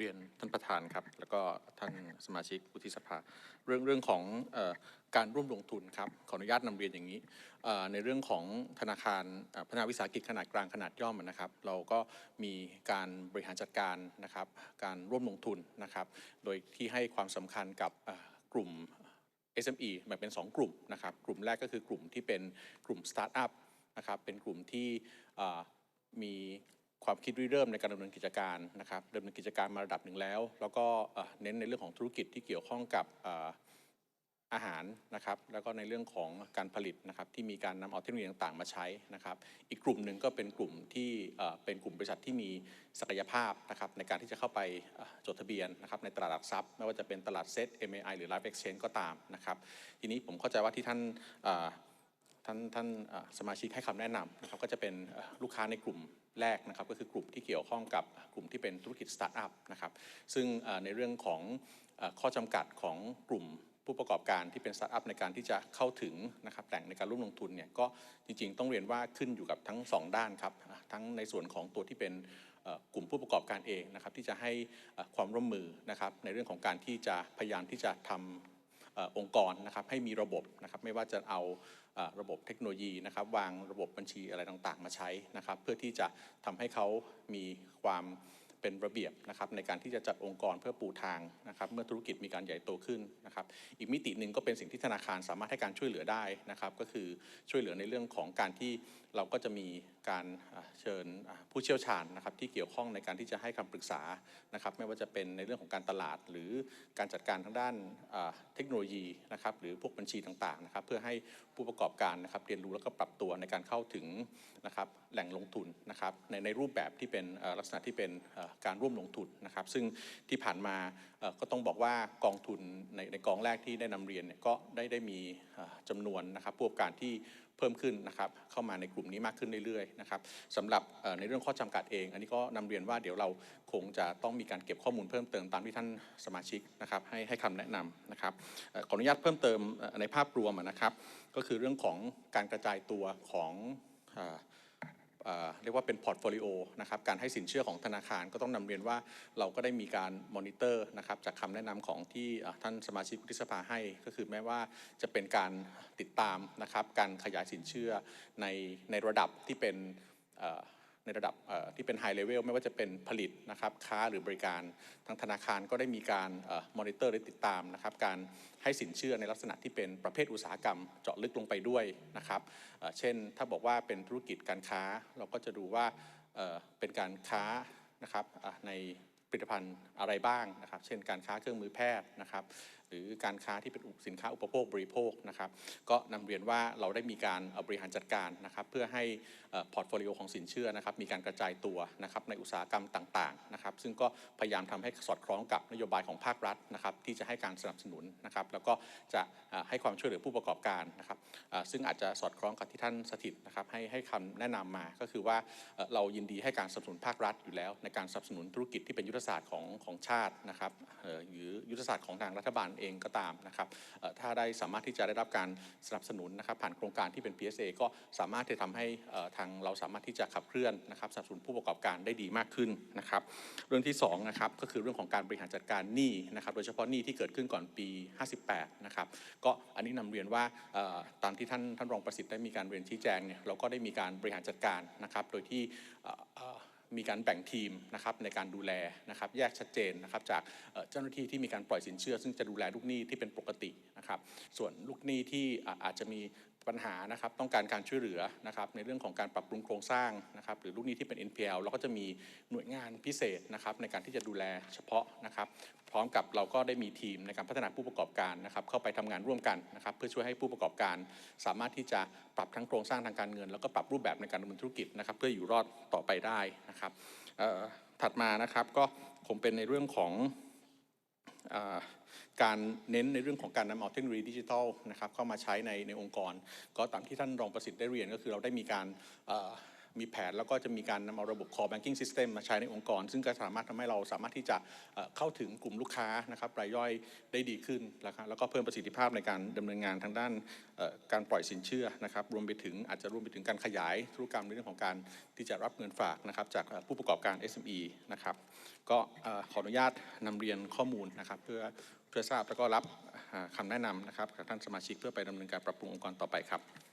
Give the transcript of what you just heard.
เรียนท่านประธานครับ แล้วก็ท่านสมาชิกวุฒิสภา เรื่องเรื่องของอการร่วมลงทุนครับ ขออนุญาตนำเรียนอย่างนี้ ในเรื่องของธนาคารพัฒนาวิสาหกิจขนาดกลางขนาดย่อมนะครับ เราก็มีการบริหารจัดการนะครับ การร่วมลงทุนนะครับ โดยที่ให้ความสำคัญกับเอ่อกลุ่ม SME แบ่งเป็น 2 กลุ่มนะครับ กลุ่มแรกก็คือกลุ่มที่เป็นกลุ่มสตาร์ทอัพนะครับ เป็นกลุ่มที่มี ความคิดริเริ่มในการดำเนินกิจการนะครับดำเนินกิจการมาระดับหนึ่งแล้ว แล้วก็เน้นในเรื่องของธุรกิจที่เกี่ยวข้องกับอาหารนะครับ แล้วก็ในเรื่องของการผลิตนะครับที่มีการนำเอาเทคโนโลยีต่างๆ มาใช้นะครับ อีกกลุ่มหนึ่งก็เป็นกลุ่มที่เป็นกลุ่มบริษัทที่มีศักยภาพนะครับในการที่จะเข้าไปจดทะเบียนนะครับในตลาดหลักทรัพย์ไม่ว่าจะเป็นตลาดเซ็ต MAI หรือ Live Exchange ก็ตามนะครับ ทีนี้ผมเข้าใจว่าที่ท่าน ท่านท่านสมาชิกให้คำแนะนำนะครับก็จะเป็นลูกค้าในกลุ่มแรกนะครับก็คือกลุ่มที่เกี่ยวข้องกับกลุ่มที่เป็นธุรกิจสตาร์ทอัพนะครับซึ่งในเรื่องของข้อจำกัดของกลุ่มผู้ประกอบการที่เป็นสตาร์ทอัพในการที่จะเข้าถึงนะครับแหล่งในการร่วมลงทุนเนี่ยก็จริงๆ ต้องเรียนว่าขึ้นอยู่กับทั้งสองด้านครับทั้งในส่วนของตัวที่เป็นกลุ่มผู้ประกอบการเองนะครับที่จะให้ความร่วมมือนะครับในเรื่องของการที่จะพยายามที่จะทำเองค์กรนะครับให้มีระบบนะครับไม่ว่าจะเอาระบบเทคโนโลยีนะครับวางระบบบัญชีอะไรต่างๆ มาใช้นะครับ เพื่อที่จะทำให้เขามีความ เป็นระเบียบนะครับในการที่จะจัดองค์กรเพื่อปูทางนะครับเมื่อธุรกิจมีการใหญ่โตขึ้นนะครับอีกมิติหนึ่งก็เป็นสิ่งที่ธนาคารสามารถให้การช่วยเหลือได้นะครับก็คือช่วยเหลือในเรื่องของการที่เราก็จะมีการเชิญผู้เชี่ยวชาญนะครับที่เกี่ยวข้องในการที่จะให้คำปรึกษานะครับไม่ว่าจะเป็นในเรื่องของการตลาด หรือการจัดการทางด้านเทคโนโลยีนะครับหรือพวกบัญชีต่างๆนะครับเพื่อให้ผู้ประกอบการนะครับเรียนรู้แล้วก็ปรับตัวในการเข้าถึงนะครับแหล่งลงทุนนะครับในในรูปแบบที่เป็นลักษณะที่เป็นการร่วมลงทุนนะครับ ซึ่งที่ผ่านมาก็ต้องบอกว่ากองทุนในในกองแรกที่ได้นำเรียนเนี่ยก็ได้ได้มีเอ่อจำนวนนะครับผู้ประกอบการที่เพิ่มขึ้นนะครับเข้ามาในกลุ่มนี้มากขึ้นเรื่อยๆนะครับสำหรับในเรื่องข้อจำกัดเอง อันนี้ก็นำเรียนว่าเดี๋ยวเราคงจะต้องมีการเก็บข้อมูลเพิ่มเติมตามที่ท่านสมาชิกนะครับให้ให้คำแนะนำนะครับขออนุญาตเพิ่มเติมในภาพรวมนะครับ ก็คือเรื่องของการกระจายตัวของ เรียกว่าเป็นพอร์ตโฟลิโอนะครับการให้สินเชื่อของธนาคารก็ต้องนำเรียนว่าเราก็ได้มีการมอนิเตอร์นะครับจากคำแนะนำของที่ท่านสมาชิกวุฒิสภาให้ ก็คือแม้ว่าจะเป็นการติดตามนะครับการขยายสินเชื่อในในระดับที่เป็น ในระดับที่เป็นไฮเลเวลไม่ว่าจะเป็นผลิตนะครับค้าหรือบริการทางธนาคารก็ได้มีการมอนิเตอร์หรือติดตามนะครับการให้สินเชื่อในลักษณะที่เป็นประเภทอุตสาหกรรมเจาะลึกลงไปด้วยนะครับเช่นถ้าบอกว่าเป็นธุรกิจการค้าเราก็จะดูว่าเป็นการค้านะครับใน ผลิตภัณฑ์อะไรบ้างนะครับ เช่นการค้าเครื่องมือแพทย์นะครับ หรือการค้าที่เป็นสินค้าอุปโภคบริโภคนะครับ ก็นำเรียนว่าเราได้มีการบริหารจัดการนะครับ เพื่อให้พอร์ตโฟลิโอของสินเชื่อนะครับ มีการกระจายตัวนะครับในอุตสาหกรรมต่างๆนะครับ ซึ่งก็พยายามทำให้สอดคล้องกับนโยบายของภาครัฐนะครับ ที่จะให้การสนับสนุนนะครับ แล้วก็จะให้ความช่วยเหลือผู้ประกอบการนะครับ ซึ่งอาจจะสอดคล้องกับที่ท่านสถิตนะครับ ให้ให้คำแนะนำมาก็คือว่าเอ่อเรายินดีให้การสนับสนุนภาครัฐอยู่แล้ว ในการสนับสนุนธุรกิจที่เป็นยุทธศาสตร์ของของชาตินะครับหรือยุทธศาสตร์ของทางรัฐบาลเองก็ตามนะครับถ้าได้สามารถที่จะได้รับการสนับสนุนนะครับผ่านโครงการที่เป็น PSA ก็สามารถที่จะทำให้ทางเราสามารถที่จะขับเคลื่อนนะครับสนับสนุนผู้ประกอบการได้ดีมากขึ้นนะครับเรื่องที่สองนะครับก็คือเรื่องของการบริหารจัดการหนี้นะครับโดยเฉพาะหนี้ที่เกิดขึ้นก่อนปี 58นะครับก็อันนี้นำเรียนว่าเอ่อตามที่ท่านท่านรองประสิทธิ์ได้มีการเรียนชี้แจงเนี่ยเราก็ได้มีการบริหารจัดการนะครับโดยที่ มีการแบ่งทีมนะครับในการดูแลนะครับแยกชัดเจนนะครับจากเจ้าหน้าที่ที่มีการปล่อยสินเชื่อ ซึ่งจะดูแลลูกหนี้ที่เป็นปกตินะครับส่วนลูกหนี้ที่อาจจะมี ปัญหานะครับต้องการการช่วยเหลือนะครับในเรื่องของการปรับปรุงโครงสร้างนะครับหรือลูกนี้ที่เป็น NPL เราก็จะมีหน่วยงานพิเศษนะครับในการที่จะดูแลเฉพาะนะครับ พร้อมกับเราก็ได้มีทีมในการพัฒนาผู้ประกอบการนะครับเข้าไปทำงานร่วมกันนะครับเพื่อช่วยให้ผู้ประกอบการ สามารถที่จะปรับทั้งโครงสร้างทางการเงิน แล้วก็ปรับรูปแบบในการดำเนินธุรกิจนะครับเพื่ออยู่รอดต่อไปได้นะครับถัดมานะครับก็คงเป็นในเรื่องของ การเน้นในเรื่องของการนำเอาเทคโนโลยีดิจิทัลนะครับเข้ามาใช้ในในองค์กร ก็ตามที่ท่านรองประสิทธิ์ได้เรียนก็คือเราได้มีการ มีแผนแล้วก็จะมีการนำเอาระบบ core banking system มาใช้ในองค์กร ซึ่งก็สามารถทำให้เราสามารถที่จะเข้าถึงกลุ่มลูกค้านะครับรายย่อยได้ดีขึ้นนะครับแล้วก็เพิ่มประสิทธิภาพในการดำเนินงานทางด้านการปล่อยสินเชื่อนะครับรวมไปถึงอาจจะรวมไปถึงการขยายธุรกรรมในเรื่องของการที่จะรับเงินฝากนะครับจากผู้ประกอบการ SME นะครับก็ขออนุญาตนำเรียนข้อมูลนะครับเพื่อเพื่อทราบแล้วก็รับอ่าคำแนะนำนะครับจากท่านสมาชิกเพื่อไปดำเนินการปรับปรุงองค์กรต่อไปครับ